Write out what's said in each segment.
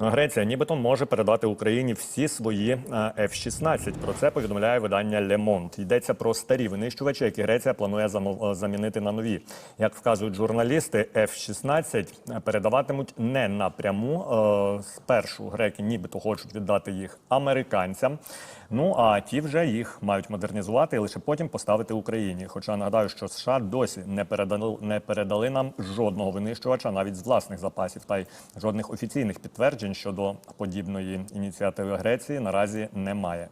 Греція нібито може передати Україні всі свої е, F-16. Про це повідомляє видання Le. Йдеться про старі винищувачі, які Греція планує е, замінити на нові. Як вказують журналісти, F-16 передаватимуть не напряму. Е, Спершу греки нібито хочуть віддати їх американцям. Ну а ті вже їх мають модернізувати і лише потім поставити Україні. Хоча нагадаю, що США досі не передали, не передали нам жодного винищувача, навіть з власних запасів, та й жодних офіційних підтверджень щодо подібної ініціативи Греції наразі немає.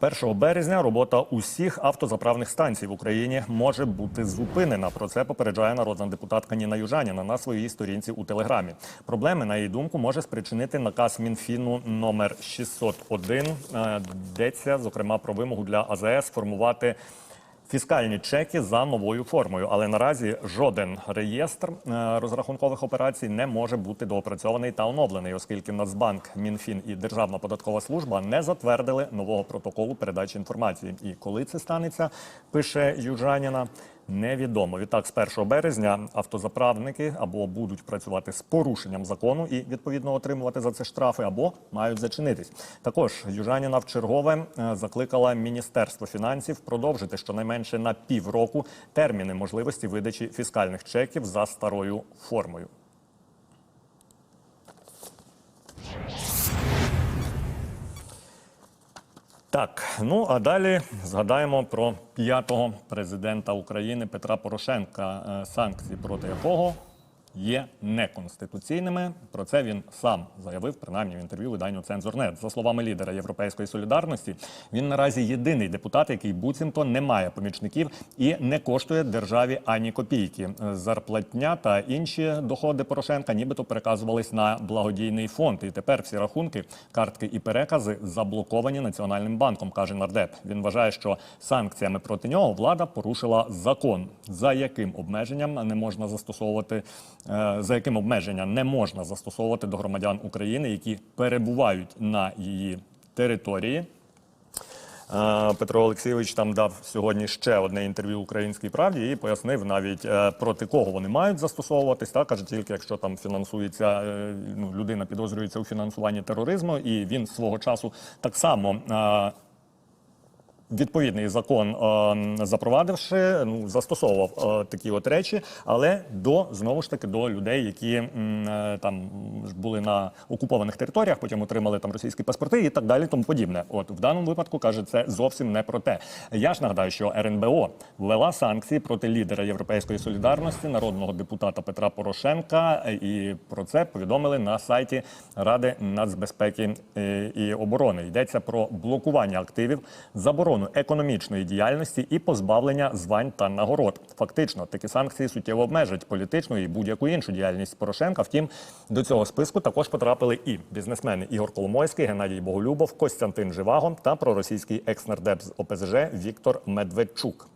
А 1 березня робота усіх автозаправних станцій в Україні може бути зупинена. Про це попереджає народна депутатка Ніна Южаніна на своїй сторінці у телеграмі. Проблеми, на її думку, може спричинити наказ Мінфіну номер 601. Е, Йдеться зокрема про вимогу для АЗС формувати. Фіскальні чеки за новою формою, але наразі жоден реєстр е, розрахункових операцій не може бути доопрацьований та оновлений, оскільки Нацбанк, Мінфін і Державна податкова служба не затвердили нового протоколу передачі інформації. І коли це станеться, пише Южаніна. Невідомо. Відтак, з 1 березня автозаправники або будуть працювати з порушенням закону і відповідно отримувати за це штрафи, або мають зачинитись. Також Южаніна в чергове е, закликала Міністерство фінансів продовжити щонайменше на півроку терміни можливості видачі фіскальних чеків за старою формою. Так, ну а далі згадаємо про п'ятого президента України Петра Порошенка, е, санкції проти якого є неконституційними. Про це він сам заявив, принаймні в інтерв'ю виданню Цензорнет. За словами лідера Європейської солідарності, він наразі єдиний депутат, який буцімто не має помічників і не коштує державі ані копійки. Зарплатня та інші доходи Порошенка нібито переказувались на благодійний фонд. І тепер всі рахунки, картки і перекази заблоковані Національним банком, каже нардеп. Він вважає, що санкціями проти нього влада порушила закон, за яким обмеженням не можна застосовувати, за яким обмеження не можна застосовувати до громадян України, які перебувають на її території. Е, Петро Олексійович там дав сьогодні ще одне інтерв'ю Українській правді і пояснив навіть е, проти кого вони мають застосовуватись. Та каже, тільки якщо там фінансується е, ну, людина підозрюється у фінансуванні тероризму, і він свого часу так само. Відповідний закон е, запровадивши, ну застосовував е, такі от речі, але до знову ж таки до людей, які е, там були на окупованих територіях, потім отримали там російські паспорти і так далі, тому подібне. От в даному випадку каже, це зовсім не про те. Я ж нагадаю, що РНБО ввела санкції проти лідера Європейської солідарності, народного депутата Петра Порошенка, і про це повідомили на сайті Ради нацбезпеки і оборони. Йдеться про блокування активів, заборону економічної діяльності і позбавлення звань та нагород. Фактично, такі санкції суттєво обмежать політичну і будь-яку іншу діяльність Порошенка. Втім, до цього списку також потрапили і бізнесмени Ігор Коломойський, Геннадій Боголюбов, Костянтин Живаго та проросійський екснардеп з ОПЗЖ Віктор Медведчук.